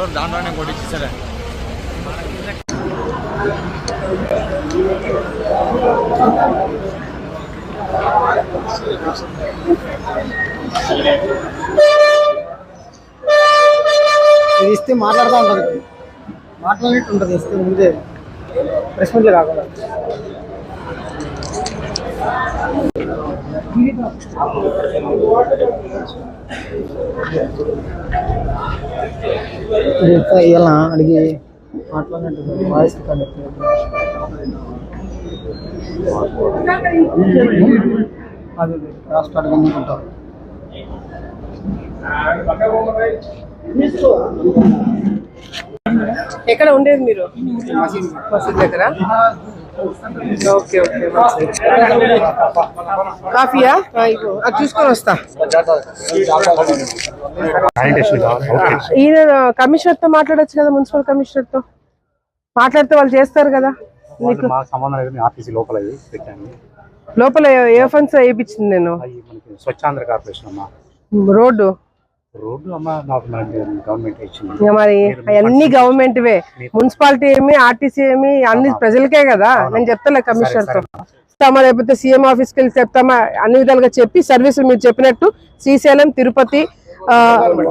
Store దాంట్లోనే కొట్టించారు ఇది ఇస్తే మాట్లాడుతూ ఉంటుంది మాట్లాడినట్టు ఉంటుంది ఇస్తే ముందే ప్రెస్ మీట్లో కాకుండా Thank you. ఇవ్వాలా అడిగి మాట్లాడినట్టు వాయిస్ కనెక్ట్ అది రాష్ట్ర అడగనుకుంటారు ఎక్కడ ఉండేది మీరు? మసీద్ దగ్గర. Okay okay. కాఫీయా. అది చూసుకొని వస్తా. ఈయన కమిషనర్తో మాట్లాడొచ్చు కదా మున్సిపల్ కమిషనర్తో మాట్లాడితే వాళ్ళు చేస్తారు కదా లోపల ఏ- ఫండ్స్ వేయించింది నేను? Swachhandhra corporation road? ఇంకా మరి అవన్నీ గవర్నమెంట్ వే. మున్సిపాలిటీ ఏమి ఆర్టీసీ ఏమి అన్ని ప్రజలకే కదా. నేను చెప్తాలే కమిషనర్తో చెప్తామా లేకపోతే సీఎం ఆఫీస్కి వెళ్ళి చెప్తామా? అన్ని విధాలుగా చెప్పి సర్వీసులు మీరు చెప్పినట్టు శ్రీశైలం తిరుపతి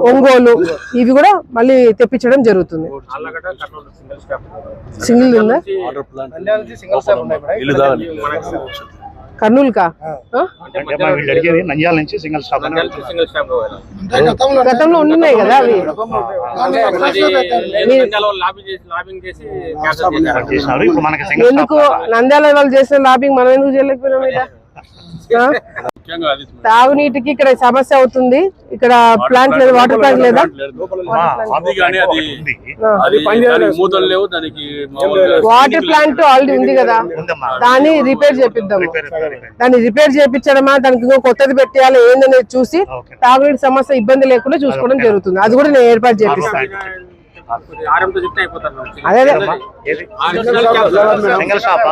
ఒంగోలు ఇవి కూడా మళ్ళీ తెప్పించడం జరుగుతుంది. సింగిల్ ఉందా? నంద్యాల నుంచి సింగిల్ స్టాప్ అని గతంలో ఉండున్నాయి కదా అవి. ఎందుకు నంద్యాల వాళ్ళు చేసిన లాబింగ్ మనం ఎందుకు చేయలేకపోయినాం? తాగునీటికి ఇక్కడ సమస్య అవుతుంది. ఇక్కడ ప్లాంట్ లేదు వాటర్ ప్లాంట్ లేదా? వాటర్ ప్లాంట్ ఆల్రెడీ ఉంది కదా. దాన్ని రిపేర్ రిపేర్ దాన్ని రిపేర్ చేపించడమా దానికి ఇంకో కొత్తది పెట్టాలి ఏందనేది చూసి తాగునీటి సమస్య ఇబ్బంది లేకుండా చూసుకోవడం జరుగుతుంది. అది కూడా నేను ఏర్పాటు చేపిస్తాను. అదే అదే. ఏది? సింగిల్ స్టాప్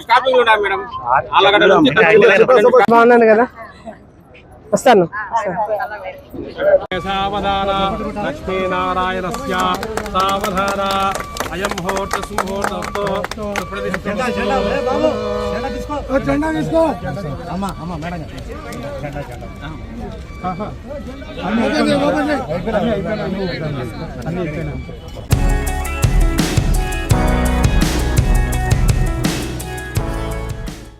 స్టాపింగ్ ఉన్నాయి మేడం ఆలగడ్డ నుంచి బాగున్నాను కదా వస్తాను వస్తాను. సావధాన లక్ష్మీనారాయణస్య సావధాన అయం ముహూర్త సుముహూర్తతో